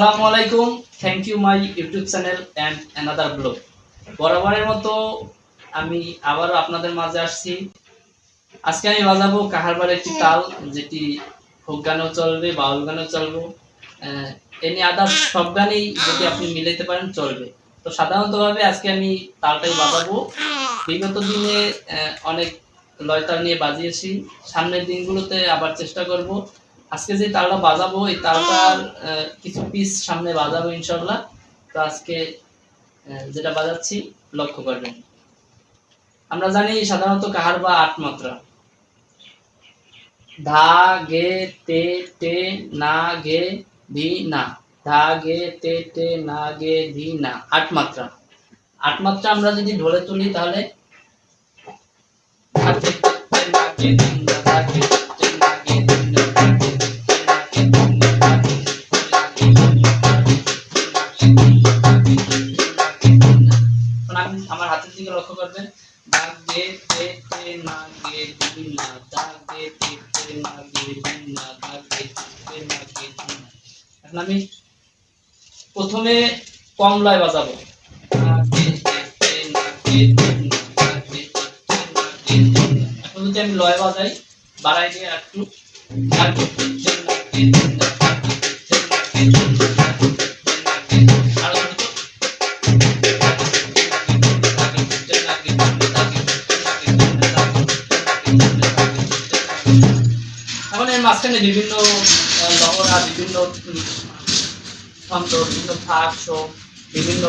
You my YouTube channel and another blog বরাবরের মতো আমি আবারও আপনাদের মাঝে আসছি। আজকে আমি বাজাবো কাহারবার একটি তাল, যেটি ফোক গানও চলবে, বাউল গানও চলবে। এমনি আদার্স সব গানেই যদি আপনি মিলাইতে পারেন, চলবে। তো সাধারণতভাবে আজকে আমি তালটাই বাজাবো। বিগত দিনে অনেক লয়তাল নিয়ে বাজিয়েছি। সামনের দিনগুলোতে আবার চেষ্টা করব। আজকে যে তালটা বাজাবো এই তালটার কিছু পিস সামনে বাজাবো ইনশাল্লাহ তো আজকে যেটা বাজাচ্ছি লক্ষ্য করবেন আমরা জানি সাধারণত কাহার বা আট মাত্রা ধা গে তে টে না গে ধি না ধা গে তে টে না গে ধি না আট মাত্রা আট মাত্রা আমরা যদি ঢোলে তুলি তাহলে লক্ষ্য করবেন, দাগ গে তে তে না গে না, দাগ গে তে তে না গে না, দাগ গে তে না গে না। এখন আমি প্রথমে কম লয় বাজাবো। এখন যদি আমি লয় বাজাই, বাড়াই দিয়ে একটু মাঝখানে বিভিন্ন লহরা, বিভিন্ন ছন্দ বিভিন্ন থাক শোক বিভিন্ন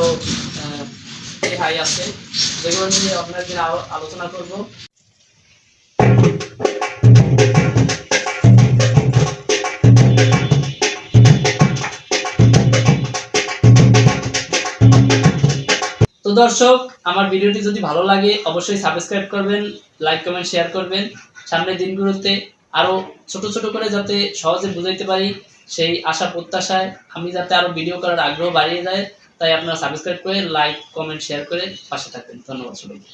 রেহাই আছে। যেগুলো নিয়ে আপনার দিন আলোচনা করব। তো দর্শক, আমার ভিডিওটি যদি ভালো লাগে, অবশ্যই সাবস্ক্রাইব করবেন, লাইক, কমেন্ট, শেয়ার করবেন। সামনের দিনগুলোতে আরও ছোট ছোট করে যাতে সহজে বুঝাইতে পারি সেই আশা প্রত্যাশায় আমি যাতে আরও ভিডিও করার আগ্রহ বাড়িয়ে যায়, তাই আপনারা সাবস্ক্রাইব করে লাইক কমেন্ট শেয়ার করে পাশে থাকবেন। ধন্যবাদ সবাইকে।